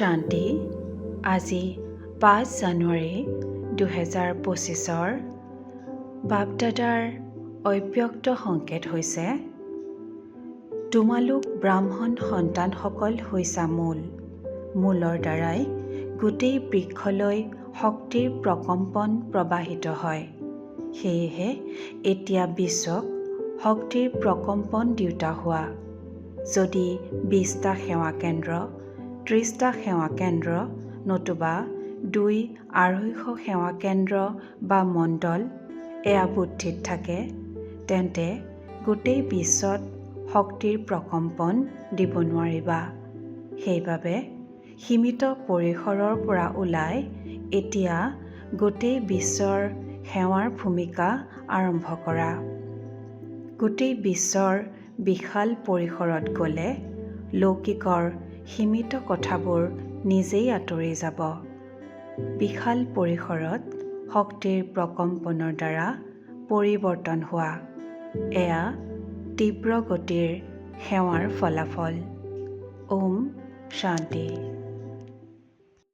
শান্তি আজি পাঁচ জানুৱাৰী দুহেজাৰ পঁচিছৰ বাপদাদাৰ অব্যক্ত সংকেত হৈছে তোমালোক ব্ৰাহ্মণ সন্তানসকল হৈছা মূল। মূলৰ দ্বাৰাই গোটেই বৃক্ষলৈ শক্তিৰ প্ৰকম্পন প্ৰবাহিত হয়। সেয়েহে এতিয়া বিশ্বক শক্তিৰ প্ৰকম্পন দিওঁতা হোৱা। যদি বিছটা সেৱা কেন্দ্ৰ ত্ৰিছটা সেৱা কেন্দ্ৰ নতুবা দুই আঢ়ৈশ সেৱা কেন্দ্ৰ বা মণ্ডল এয়া বুদ্ধিত থাকে। তেন্তে গোটেই বিশ্বত শক্তিৰ প্ৰকম্পন দিব নোৱাৰিবা। সেইবাবে সীমিত পৰিসৰৰ পৰা ওলাই এতিয়া গোটেই বিশ্বৰ সেৱাৰ ভূমিকা আৰম্ভ কৰা। গোটেই বিশ্বৰ বিশাল পৰিসৰত গ'লে লৌকিকৰ সীমিত কথাবোৰ নিজেই আঁতৰি যাব। বিশাল পৰিসৰত শক্তিৰ প্ৰকম্পনৰ দ্বাৰা পৰিৱৰ্তন হোৱা। এয়া তীব্ৰ গতিৰ সেৱাৰ ফলাফল। ওম শান্তি।